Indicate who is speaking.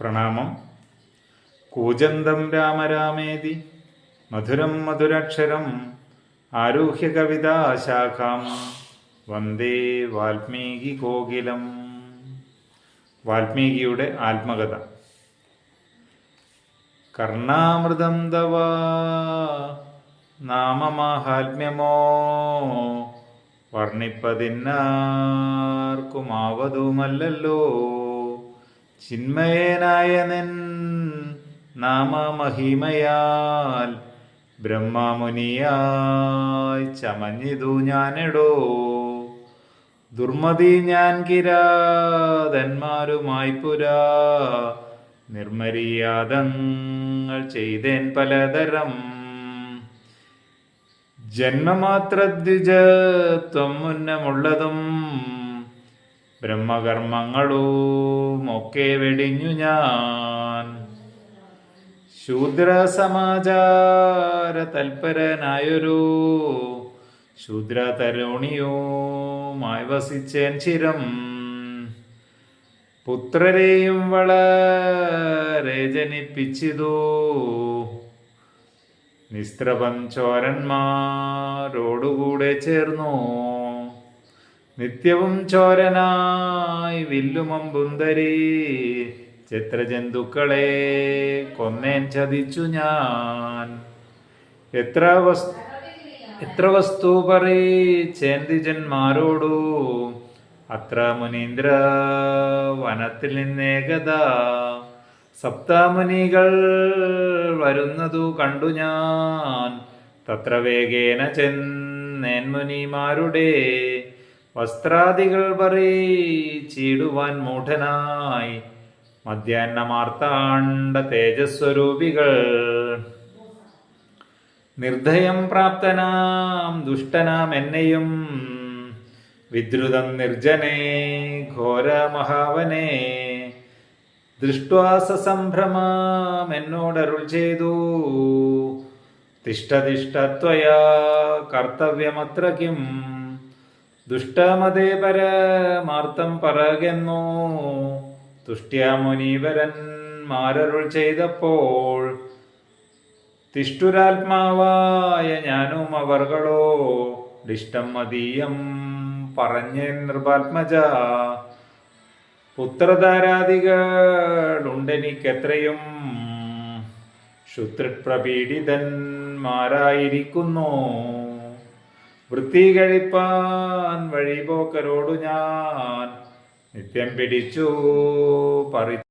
Speaker 1: പ്രണാമം. കൂജന്തം രാമരാമേതി മധുരം മധുരാക്ഷരം ആരുഹ്യ കവിതാശാഖാം വന്ദേ വാൽമീകി കോകിലം. വാൽമീകിയുടെ ആത്മകഥ. കർണാമൃതം തവ നാമമാഹാത്മ്യമോ വർണിപ്പതിന്നാർക്കുമാവതുമല്ലല്ലോ. ചിന്മയനായ നിൻ നാമമഹിമയാൽ ബ്രഹ്മമുനിയായി ചമഞ്ഞിതു ഞാനെടോ. ദുർമതി ഞാൻ കിരാതന്മാരുമായി പുരാ. നിർമര്യാദങ്ങൾ ചെയ്തേൻ പലതരം. ജന്മമാത്രദ്വിജത്വം മുന്നമുള്ളതും ബ്രഹ്മകർമ്മങ്ങളും ഒക്കെ വെടിഞ്ഞു ഞാൻ. ശൂദ്ര സമാചാര തൽപരനായൊരു ശൂദ്ര തരുണിയുമായി വസിച്ചേൻ ചിരം. പുത്രരെയും വളരെ ജനിപ്പിച്ചിതു. നിസ്ത്രപം ചോരന്മാരോടുകൂടെ ചേർന്നു. നിത്യവും ചോരനായി വില്ലുമമ്പുന്തരി ചിത്രജന്തുക്കളെ കൊന്നേൻ ചതിച്ചു ഞാൻ. എത്ര വസ് എത്ര വസ്തു പറയിച്ചേന്തിജന്മാരോടു അത്ര മുനീന്ദ്ര വനത്തിൽ നിന്നേകത. സപ്താമുനികൾ വരുന്നതു കണ്ടു ഞാൻ. തത്ര വേഗേന ചെന്നേൻ മുനിമാരുടെ വസ്ത്രാദികൾ പറയിച്ചിടുവാൻ മൂഢനായി. മധ്യാഹ്നമാർത്താണ്ട തേജസ്വരൂപികൾ. നിർദ്ധയം പ്രാപ്തനാം ദുഷ്ടനാം എന്നെയും. വിദ്രുതം നിർജനെ ഘോരമഹാവനെ ദൃഷ്ട്വാസ സംഭ്രമം എന്നോടരുൾ ചെയ്തു. തിഷ്ടതിഷ്ടത്വയാ കർത്തവ്യമത്ര കിം ദുഷ്ടമതേ പരമാർത്ഥം പറകെന്നോ തുഷ്ട്യാമുനീവരന്മാരരുൾ ചെയ്തപ്പോൾ തിഷ്ടുരാത്മാവായ ഞാനും അവർകളോ ദിഷ്ടം മതീയം പറഞ്ഞ നൃപാത്മജ. പുത്രധാരാദികളുണ്ടെനിക്കെത്രയും ശുത്രുപ്രപീഡിതന്മാരായിരിക്കുന്നു വൃത്തി കഴിപ്പാൻ വഴിപോക്കരോടു ഞാൻ നിത്യം പിടിച്ചു പറി